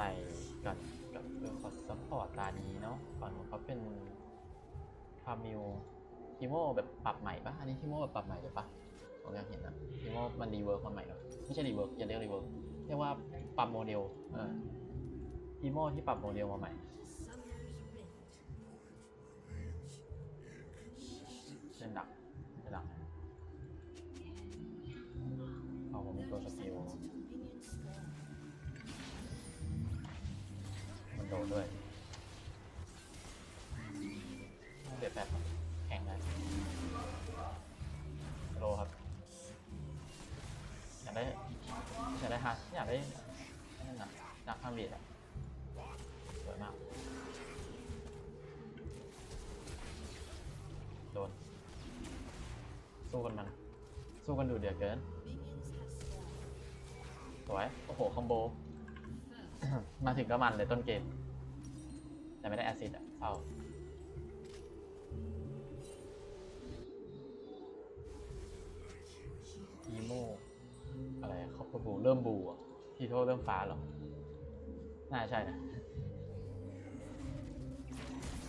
ไปกับกับเออคอซัพพอร์ตตานี้เนาะฝั่งนู้นเขาเป็นคามิวทีโมแบบปรับใหม่ปะอันนี้ทีโมแบบปรับใหม่เลยปะผมอยากเห็นนะทีโมมันรีเวิร์กมาใหม่เหรอไม่ใช่รีเวิร์กอย่าเรียกรีเวิร์กเรียกว่าปรับโมเดลเออทีโมที่ปรับโมเดลมาใหม่เล่นดักเล่นดักเอาผมมีตัวส โดดด้วยเดี๋ยวแบบแข่งได้โลครับ อยากได้อยากได้ฮาร์ดอยากได้นั่นนะดักข้ามเบียดอะสวยมาก โดน สู้กันมัน สู้กันดูเดือดเกิน สวย โอ้โห คอมโบ มาถึงก็มันเลยต้นเกม แต่ไม่ได้แอซิดอะเศร้าอีโมอะไรคอปบูเริ่มบูอะทีโทเริ่มฟ้าหรอ น่าใช่นะ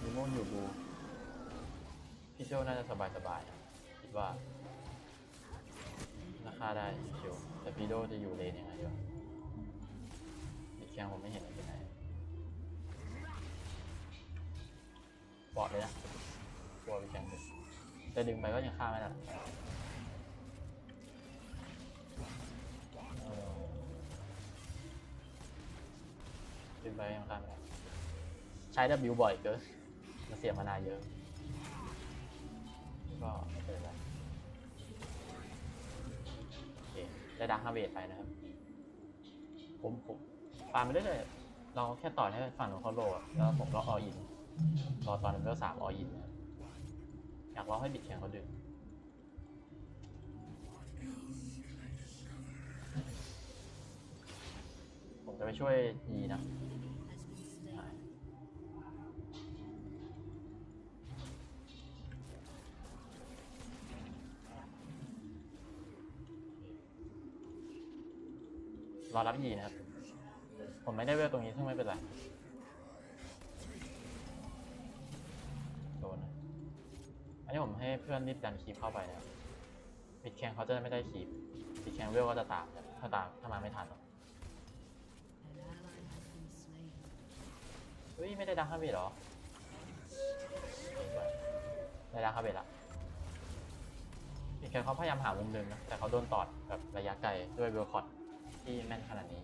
อีโมอยู่บูพี่เชลน่าจะสบายสบายคิดว่าราคาได้ชิวๆแต่พี่โดจะอยู่เลนยังไงวะอีกแข้งผมไม่เห็นมันเป็น ไหนปอดเลยนะกลัวพี่แข้งดึงแต่ดึงไปก็ยังฆ่าไม่ได้หรอกเออดึงไปยังฆ่าไม่ได้ใช้ W บ่อยเกินมันเสียมานาเยอะ ก็ไม่เป็นไรโอเคได้ดังฮาเวทไปนะครับ ผมผมฟาร์มไปเรื่อยๆเราแค่ต่อยให้ฝั่งของเขาโลอะแล้วผมก็ออิน รอตอนนั้นก็สามออินอยากรอให้บิดแข่งเขาดึงผมจะไปช่วยยีนะรอรับยีนะครับ ผมไม่ได้เวลตรงนี้ซึ่งไม่เป็นไร โดนนะ อันนี้ผมให้เพื่อนรีบดันคีบเข้าไปนะครับปิดแข่งเขาจะไม่ได้คีบปิดแข่งเวลก็จะตามถ้าตามถ้ามาไม่ทันเฮ้ยไม่ได้ดังคาเบตหรอได้ดังคาเบตละปิดแข่งเขาพยายามหามุมดึงนะแต่เขาโดนตอดแบบระยะไกลด้วยเวลคอร์ดที่แม่นขนาดนี้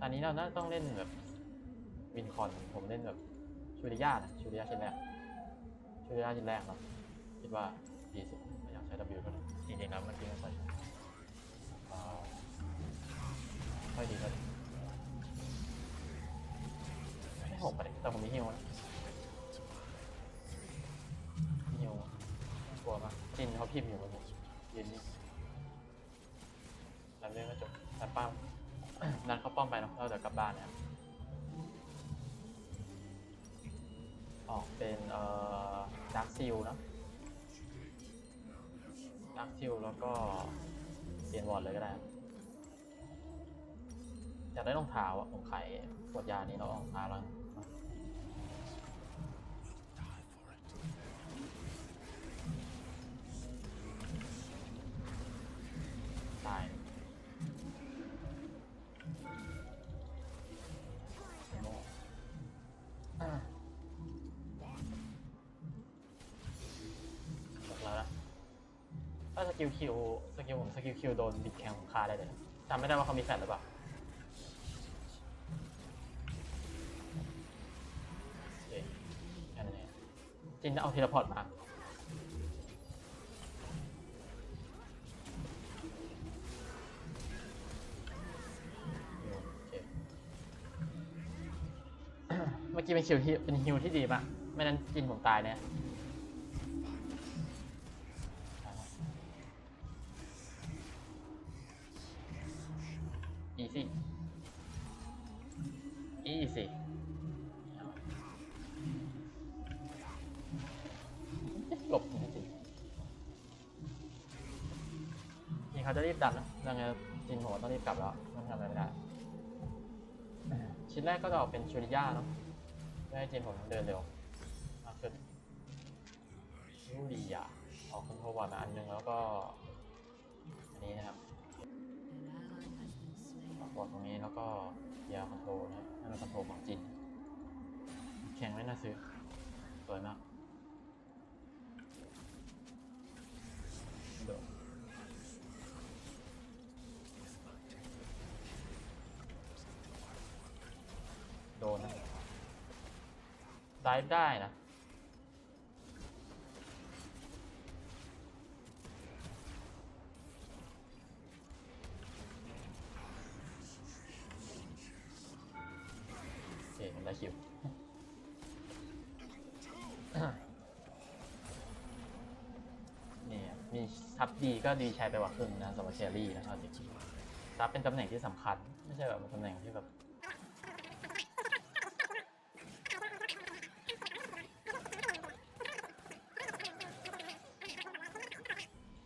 ตอนนี้เราน่าต้องเล่นแบบวินคอนผมเล่นแบบชูริยานะชูริยาชิ้นแรก ชูริยาชิ้นแรกเนาะคิดว่าดีสุดไม่อยากใช้ W ก็ได้จริงๆแล้วมันจริงไม่ค่อยใช้อ่าค่อยดีก็ดีไม่หกไปเลยแต่ผมมีฮิวนะมีฮิวกลัวมากจินเขาพิมพ์อยู่กับผมยืนนี่ดันเรื่องก็จบดันป้อมดันเข้าป้อมไปเนาะเราเดี๋ยวกลับบ้านนะครับ ออกเป็นเอ่อดักซิลเนาะดักซิลแล้วก็เปลี่ยนวอร์ดเลยก็ได้อยากได้รองเท้าอะผมขายขวดยานี้เราอองเท้าแล้ว กิลคิวสกิลผมสกิลคิวโดนบิดแข็งของคาได้เลยนะจำไม่ได้ว่าเขามีแฟนหรือเปล่าโอเคแค่นั้นเองจินเอาเทเลพอร์ตมาโอเคเมื่อกี้เป็นคิวที่เป็นฮิวที่ดีมากไม่นั้นจินผมตายเนี่ย อีซี่หลบจริงๆนี่เขาจะรีบดันนะยังไงจินผมว่าต้องรีบกลับแล้ว มันทำอะไรไม่ได้ ชิ้นแรกก็จะออกเป็นชูริยาเนาะเพื่อให้จีนผมเดินเร็วมากขึ้นยูริยาออกคอนโทรวอร์มาอันหนึงแล้วก็อันนี้นะครับออกบอร์ดตรงนี้แล้วก็ยาคอนโทรนะ นั่นเป็นคอนโทรของจีนแข็งไม่น่าซื้อ สวยมากเดี๋ยวโดนนะไดฟ์ได้นะ ก็ดีใช้ไปกว่าครึ่งนะสำหรับแครี่นะครับจริงๆทับเป็นตำแหน่งที่สำคัญ ไม่ใช่แบบเป็นตำแหน่งที่แบบ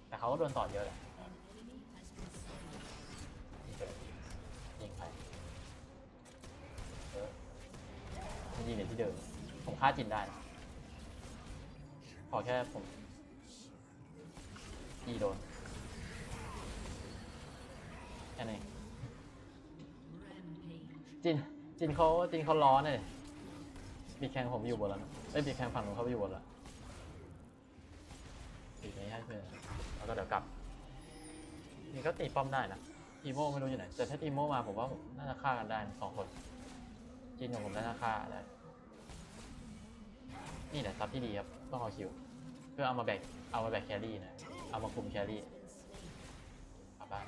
แต่เขาก็โดนต่อเยอะแหละนี่เกิดยิงเออมันยิงในที่เดิม ผมฆ่าจินได้ขอแค่ผมจีโดน แค่นั้นเอง จินจินเขาจินเขาร้อนเลยบีแคงผมอยู่บนแล้วนะเอ้ยบีแคงฝั่งนู้นเขาอยู่บนแล้วตีนี้ให้เพื่อนแล้วก็เดี๋ยวกลับนี่ก็ตีป้อมได้นะทีโมไม่รู้อยู่ไหนแต่ถ้าทีโมมาผมว่าผมน่าจะฆ่ากันได้สองคนจินของผมน่าจะฆ่าได้นี่แหละซับที่ดีครับต้องเอาคิว เพื่อเอามาแบกเอามาแบกแครี่นะเอามาคุมแครี่กลับบ้าน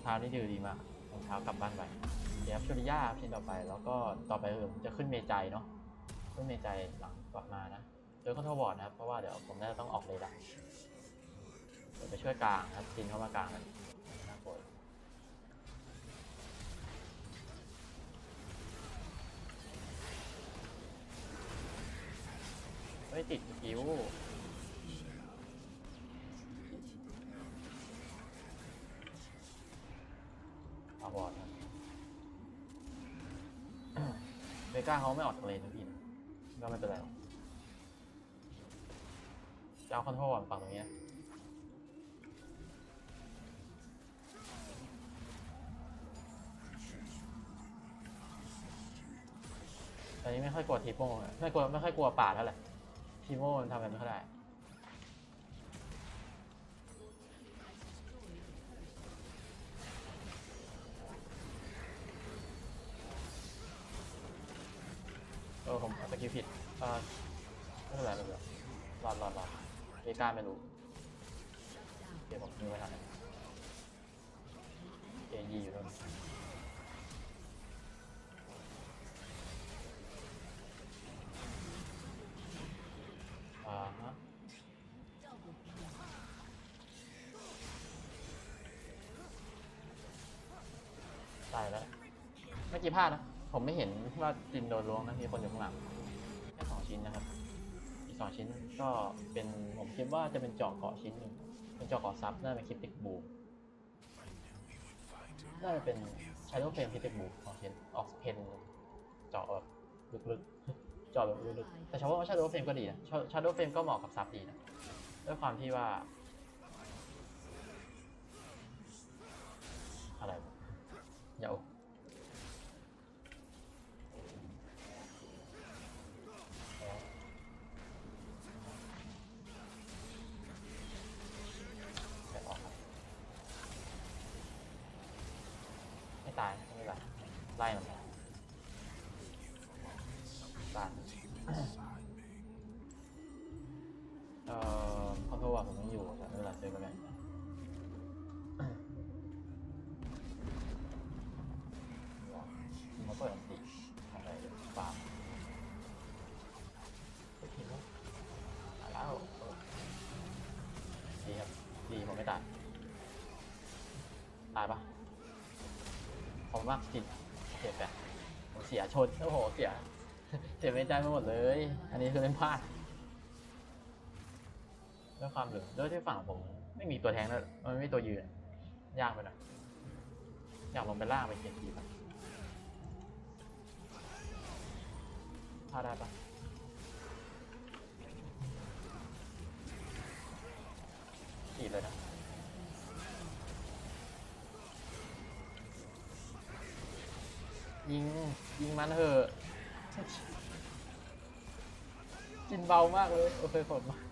องเท้านี่ดือดีมากรองเท้ากลับบ้านไปเดี๋ยวชูริยาชิ้นต่อไป แล้วก็ต่อไปคือผมจะขึ้นเมจัยเนาะขึ้นเมจัยหลังกลับมานะโดยคอนโทรบอร์ดนะครับเพราะว่าเดี๋ยวผมน่าจะต้องออกเลยละเดี๋ยวไปช่วยกลางครับจินเข้ามากลางกันน่ากลัวไม่ติดสกิลเอาบอดนะ เม ก้าเขาไม่ออกจากเลนนะพี่ก็ไม่เป็นไรหรอจะเอาคอนโทรลฝั่งตรงนี้นะตอนนี้ไม่ค่อยกลัวทีโม่ไม่กลัวไม่ค่อยกลัวป่าเท่าไหร่ทีโม่มันทำอะไรไม่ค่อยได้ ไม่รู้เดี๋ยวผมทิ้งไว้ทันเอยีอยู่ตรงนี้อ่าฮะตายแล้วเมื่อกี้พลาดนะ ผมไม่เห็นว่าจินโดนล้วงนะมีคนอยู่ข้างหลังแค่สองชิ้นนะครับ อีกสองชิ้น ก็เป็นผมคิดว่าจะเป็นเจาะเกาะชิ้นหนึ่งเป็นเจาะเกาะซับน่าจะเป็นคลิปติกบูน่าจะเป็นช a โดเฟรมคลิปติกบูของเพนออกเพนเจาะแบบลึกๆเจาะแบบลึกๆแต่ชาว่าช a โดเฟรมก็ดีนะช a โดเฟรมก็เหมาะกับซับดีนะด้วยความที่ว่า อะไรวะเดี๋ยว มว่าจิตเจ็บแบบผมเสียชนโอ้โหเสียเจ็บไม่ใจไปหมดเลย อันนี้คือเล่นพลาดด้วยความเหลือด้วยที่ฝั่งผม ไม่มีตัวแทงแล้วมันไม่มีตัวยืนยากไปหน่อยอยากลงไปล่างไปเกียร์ทีป่ะพาได้ปะขี่เลยนะ ยิง ยิงมันเถอะจินเบามากเลย โอเคขอบมาก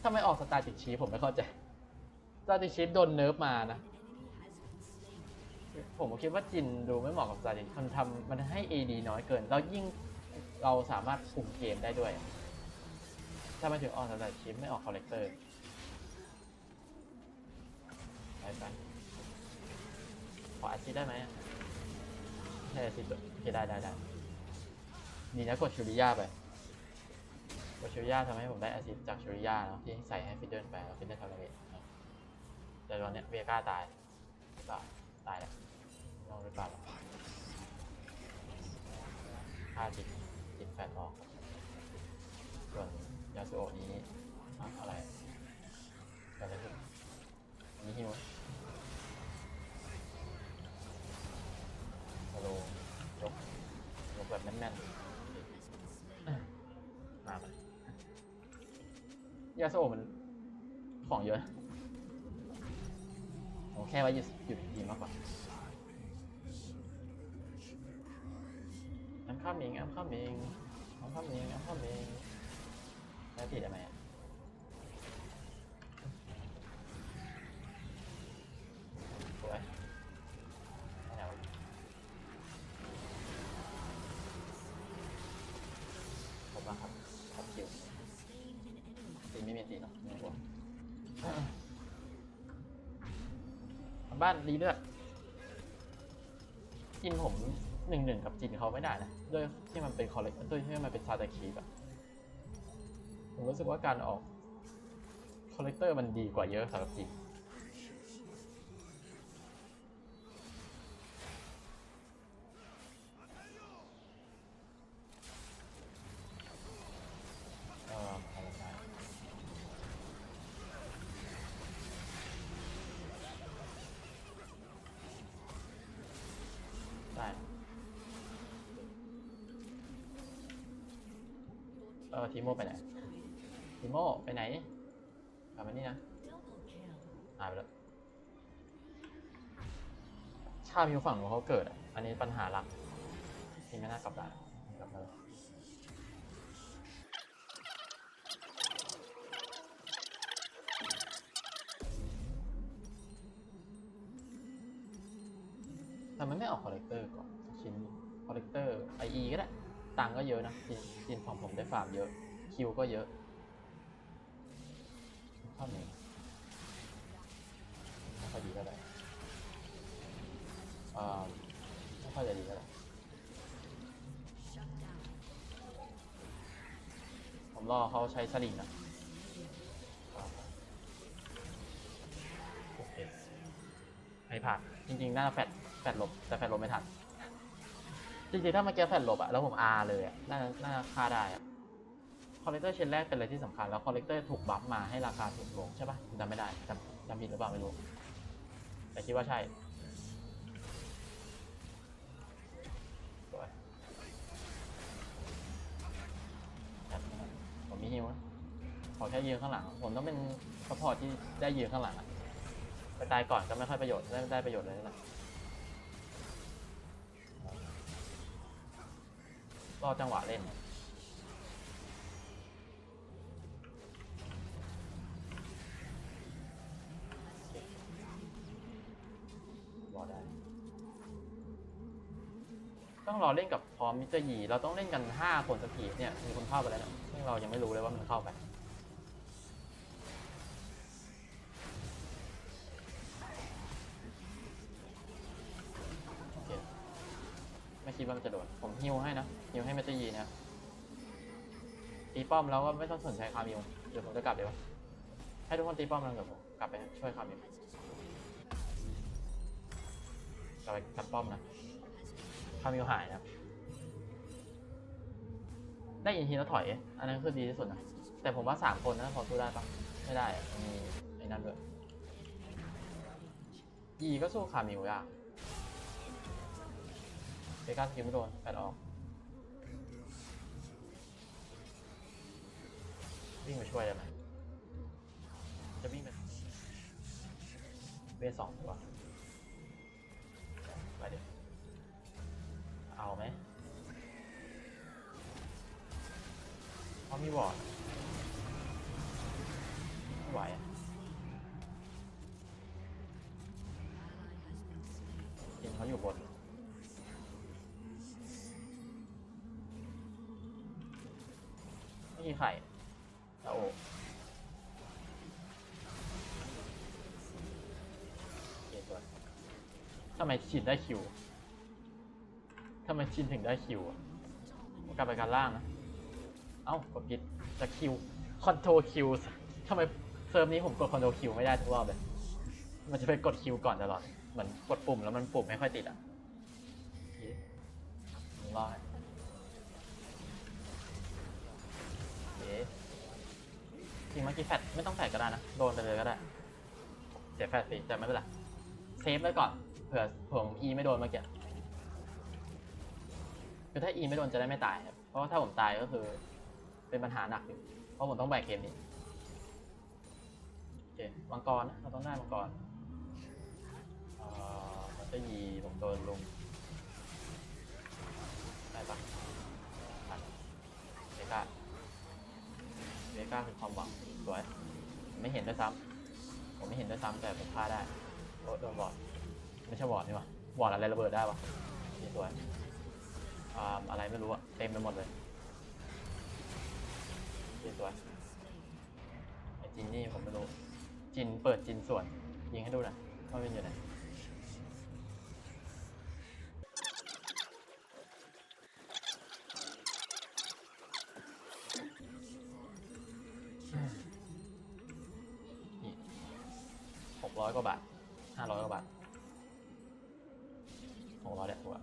ถ้าไม่ออกสตาร์ติกชีฟผมไม่เข้าใจ สตาร์ติกชีฟโดนเนิร์ฟมานะ ผมคิดว่าจินดูไม่เหมาะกับสตาร์ติกมันทำมันให้ AD น้อยเกิน แล้วยิ่งเราสามารถคุมเกมได้ด้วย ถ้ามาถึงออกสตาร์ติกชีฟไม่ออกคอลเลกเตอร์ไปไปขออาชีพได้ไหม ให้อาชีพโอเคได้ได้ได้ดีนะกดชูริยาไปกดชูริยาทำให้ผมได้อาชีพจากชูริยาเนาะที่ใส่ให้ฟิดเดิลไปแล้วฟิดเดิลทำอะไรเนาะแต่ตอนเนี้ยเวียก้าตายหรือเปล่าตายแล้วลองหรือเปล่าฆ่าจิตจิตแฟนออกส่วนยาสุโอนี้อะไรกิดอะไรขึ้นอันนี้ฮิว โลว์ยกยกแบบแน่นๆมาไหมยาโซมันของเยอะนะผมแค่ไว้หยุดหยุดทีมมากกว่าอัมข้ามเองอัมข้ามเองอัมข้ามเองอัมข้ามเองแล้วติดได้ไหมอะ บ้านดีเลือดจินผมหนึ่งหนึ่งกับจินเขาไม่ได้นะด้วยที่มันเป็นคอลเลกด้วยที่มันเป็นซาตาคีแบบผมรู้สึกว่าการออกคอลเลกเตอร์มันดีกว่าเยอะสำหรับจิน เออทีโมไปไหนทีโมไปไหนกลับมานี่นะหายไปแล้วชามิวฝั่งของเขาเกิดอะอันนี้ปัญหาหลักที่ไม่น่ากลับได้กลับมาเลยแต่มันไม่ออกคอลเลกเตอร์ก่อนชิ้นคอลเลกเตอร์ไอเอก็ได้ ตังก็เยอะนะจินจินของผมได้ฟาร์มเยอะ คิวก็เยอะเท่านี้ไม่ค่อยดีเท่าไหร่อ่าไม่ค่อยจะดีเท่าไหร่ผมรอเขาใช้สลิงนะโอเคไม่ผ่าน จริงๆ น่าแฟดแฟดหลบ แต่แฟดหลบไม่ทัน จริงๆ ถ้าเมื่อกี้แฟดหลบอะแล้วผมอาเลยอะน่าน่าฆ่าได้อะคอลเลกเตอร์ชิ้นแรกเป็นอะไรที่สำคัญ แล้วคอลเลกเตอร์ถูกบัฟมาให้ราคาถูกลงใช่ปะจำไม่ได้จำจำผิดหรือเปล่าไม่รู้ แต่คิดว่าใช่มาผมมีฮิวนะขอแค่ยืนข้างหลัง ผมต้องเป็นซัพพอร์ตที่ได้ยืนข้างหลังอะไปตายก่อนก็ไม่ค่อยประโยชน์ ได้ได้ประโยชน์เลยนั่นแหละ รอจังหวะเล่น รอได้ ต้องรอเล่นกับพร้อมมิสเตอร์ยี เราต้องเล่นกัน 5 คนสักทีเนี่ย มีคนเข้าไปแล้วนะซึ่งเรายังไม่รู้เลยว่ามันเข้าไป คิดว่ามันจะโดน ผมฮิวให้นะฮิวให้เมตยีนะตีป้อมแล้วก็ไม่ต้องสนใจคามิวเดี๋ยวผมจะกลับเดี๋ยวให้ทุกคนตีป้อมแล้วเดี๋ยวผมกลับไปช่วยคามิวกลับไปกับป้อมนะคามิวหายนะได้ยินทีแล้วถอย อันนั้นคือดีที่สุดนะ แต่ผมว่าสามคนนะพอสู้ได้ปะไม่ได้อะมีไอ้นั่นด้วยยีก็สู้คามิวยาก ก้าสกิลไม่โดนแปดออกวิ่งมาช่วยได้ไหมจะวิ่งไปเวสองตัวไปเดี๋ยวเอาไหมเพรามีวอร์ด ข่ตาโอเคตัวทำไมชินได้คิวทำไมชินถึงได้คิวอะกลับไปการล่างนะเอ้ากดผิดจะคิวคอนโทรคิวทำไมเซิร์ฟนี้ผมกดคอนโทรคิวไม่ได้ทุกรอบเลย มันจะไปกดคิวก่อนตลอด เหมือนกดปุ่มแล้วมันปุ่มไม่ค่อยติดอะรอด จริงเมื่อกี้แฟดไม่ต้องแฟดก็ได้นะ โดนไปเลยก็ได้ เสียแฟดสิแต่ไม่เป็นไรเซฟไว้ก่อนเผื่อเผื่อผมอีไม่โดนเมื่อกี้คือถ้าอีไม่โดนจะได้ไม่ตายครับเพราะว่าถ้าผมตายก็คือ เป็นปัญหาหนักอยู่เพราะผมต้องแบกเกมนี้โอเคมังกรนะเราต้องได้มังกรเอ่อมันจะยีผมโดนลุม ก้าคือความหวังสวย ไม่เห็นด้วยซ้ำผมไม่เห็นด้วยซ้ำแต่ผมพลาดได้โอ้โดนบอดไม่ใช่บอดนี่หว่าบอดอะไรระเบิดได้ปะนี่สวยอ่าอะไรไม่รู้อะเต็มไปหมดเลยนี่สวยไอจินนี่ผมไม่รู้จินเปิดจินส่วน ยิงให้ดูหน่อยว่ามันอยู่ไหน กร้อยกว่าบาทห้าร้อยกว่าบาทหกร้อยแหละตัวา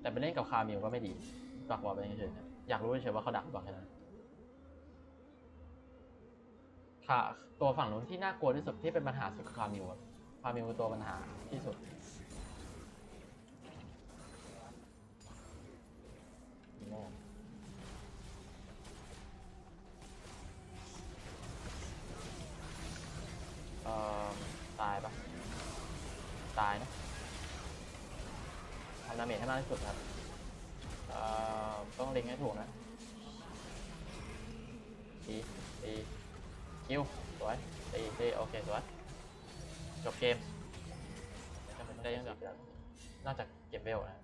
แต่ไปเล่นกับคามิวก็ไม่ดีดักบอลไปเฉยๆอยากรู้เฉยๆว่าเขาดักบอลแค่นั้นค่ะตัวฝั่งนู้นที่น่ากลัวที่สุดที่เป็นปัญหาสุดคือคามิวอะคามิวตัวปัญหาที่สุดโม่ ตีตีคิวสวยตีตีโอเคสวยจบเกมจะไม่ได้ยังแบบนอกจากเก็บเวลนะ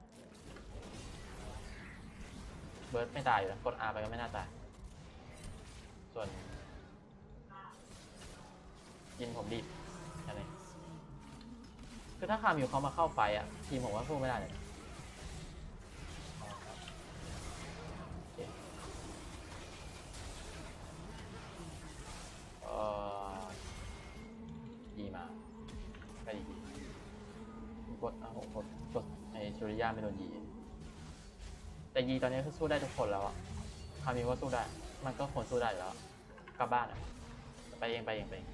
เบิร์ดไม่ตายอยู่แล้วกด R ไปก็ไม่น่าตาย ส่วนยินผมดีบแค่นี้คือถ้าคามิวเขามาเข้าไฟอะ ทีมผมว่าสู้ไม่ได้เลย โดนยีแต่ยีตอนนี้คือสู้ได้ทุกคนแล้วอะคามิวก็สู้ได้ มันก็คนสู้ได้แล้ว กลับบ้านอะไปเองไปเองไปเอง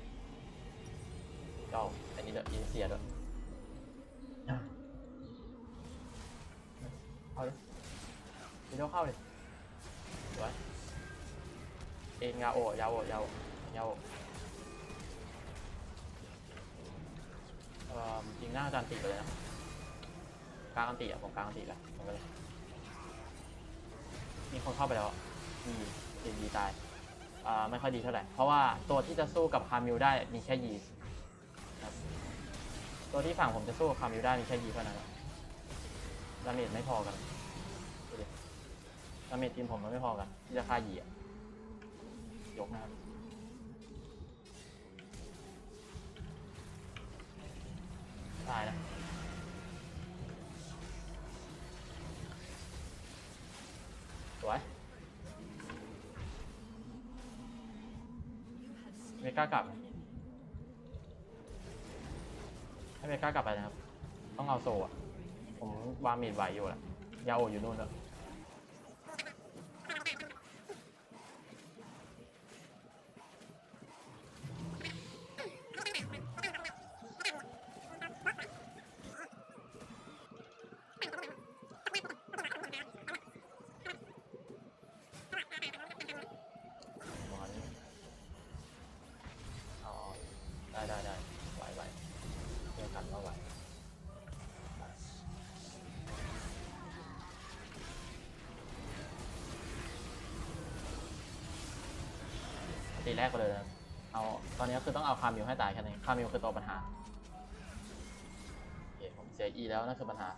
เจ้าอันนี้เดอะอินเสียด้วยเอาเลยวิดีโอเข้าเลยสวยเอ็นยาโอยาโอยาโอยาโอเอ่อจริงหน้าจานตีไปเลยนะ กลางอันตีอะผมกลางอันตีแล้วผมไปเลยมีคนเข้าไปแล้วยียียีตายอ่าไม่ค่อยดีเท่าไหร่ เพราะว่าตัวที่จะสู้กับคามิวได้มีแค่ยีครับตัวที่ฝั่งผมจะสู้กับคามิวได้มีแค่ยีเท่านั้นครับดาเมจไม่พอกันดาเมจทีมผมมันไม่พอกันที่จะฆ่ายีอะยกนะครับตายนะ วยเมก้ากลับ ให้เมก้ากลับไปนะครับ ต้องเอาโซอะ ผมวางมีดไหวอยู่แหละยาโออยู่นู่นแล้ว ตีแรกไปเลยนะเอาตอนนี้คือต้องเอาคามิวให้ตายแค่นี้คามิวคือตัวปัญหาโอเคผมเสียอีแล้วนั่นคือปัญหา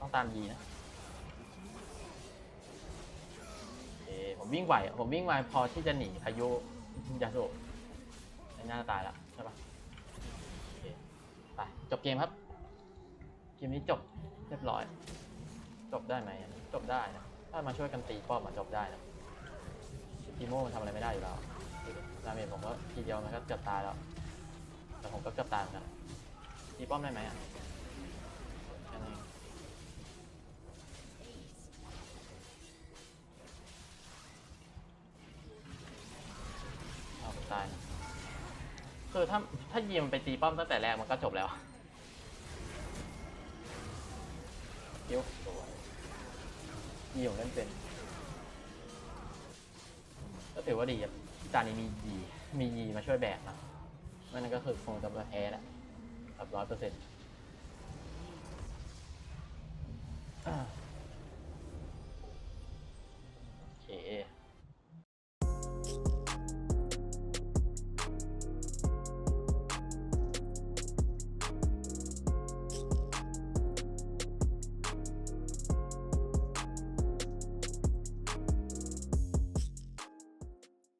ต้องตามยีนะโอเคผมวิ่งไหว ผมวิ่งไหวพอที่จะหนีพายุยาสุไม่น่าจะตายแล้วใช่ปะโอเคไปจบเกมครับ เกมนี้จบเรียบร้อย จบได้ไหมจบได้นะถ้ามาช่วยกันตีป้อมมาจบได้นะทีโม่มันทำอะไรไม่ได้อยู่แล้วดาเมจผมก็ทีเดียวมันก็เกือบตายแล้ว แต่ผมก็เกือบตายเหมือนกันตีป้อมได้ไหมอะแค่นั้นเองเอาผมตายนะคือถ้าถ้ายีมันไปตีป้อมตั้งแต่แรกมันก็จบแล้วเกี้ยวสวย ยีผมเล่นเป็น ก็ถือว่าดีครับที่ตานี้มียีมียีมาช่วยแบกนะม่นั่นก็คือคงจะแพ้แหละแบบร้อยเปอร์เซ็นต์